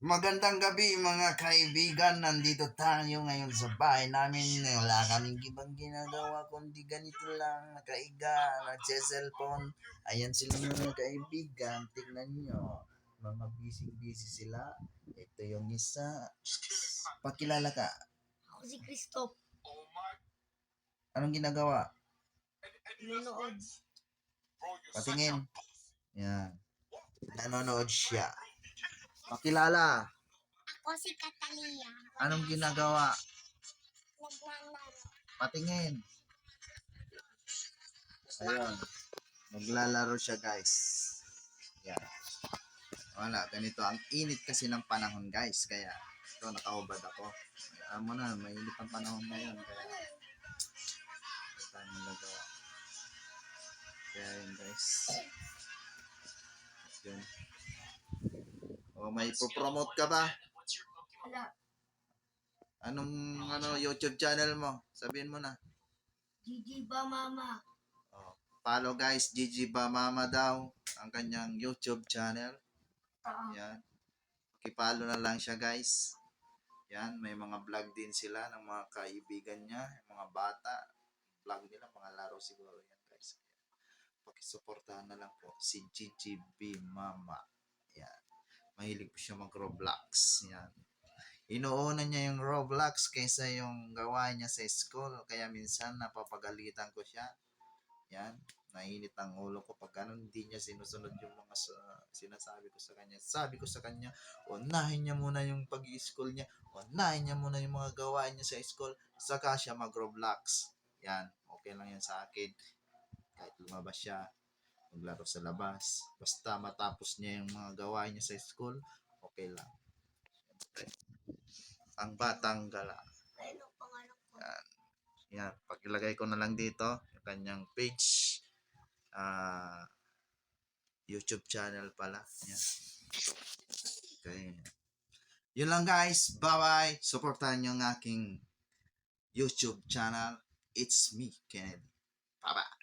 Magandang gabi mga kaibigan. Nandito tayo ngayon sa bahay namin. Wala kaming ibang ginagawa kundi ganito lang. Nakaiga, nagse-cellphone. Ayan sila mga kaibigan. Tingnan nyo. Mga busy-busy sila. Ito yung isa. Pakilala ka. Ako si Christoph. Anong ginagawa? Nanood. Patingin. Yan. Nanonood siya. Pakilala. Ako si Catalia. Anong ginagawa? Naglalaro. Patingin. Ayun. Naglalaro siya guys. Yan. Wala, ganito. Ang init kasi ng panahon guys. Kaya, ito, nakahubad ako. Alam mo na, mainit ang panahon ngayon. Kaya, ito tayo nagagawa. Kaya yun guys. Yun. O, may promote ka ba? Wala. Anong ano YouTube channel mo? Sabihin mo na. Gigi ba mama? Oh, follow guys, Gigi Ba Mama daw ang kanyang YouTube channel. Oo. Yan. Pakipollow na lang siya guys. Yan, may mga vlog din sila ng mga kaibigan niya, mga bata. Vlog nila, mga laro siguro yan guys. Pakisuportahan na lang po si Gigi B Mama. Yan. Mahilig po siya mag-Roblox. Yan. Inuuna niya yung Roblox kaysa yung gawain niya sa school. Kaya minsan napapagalitan ko siya. Yan. Nainit ang ulo ko pag ganun, hindi niya sinusunod yung mga sa- sinasabi ko sa kanya. Sabi ko sa kanya, unahin niya muna yung pag-school niya. Unahin niya muna yung mga gawain niya sa school. Saka siya mag-Roblox. Yan. Okay lang yan sa akin. Kahit lumabas siya, maglaro sa labas. Basta matapos niya yung mga gawain niya sa school, okay lang. Siyempre. Ang batang gala. Ko? Yan, pagilagay ko na lang dito yung kanyang page. ah YouTube channel pala. Yan. Okay. Yun lang guys. Bye-bye. Supportahan nyo ang aking YouTube channel. It's me, Kennedy. Bye-bye.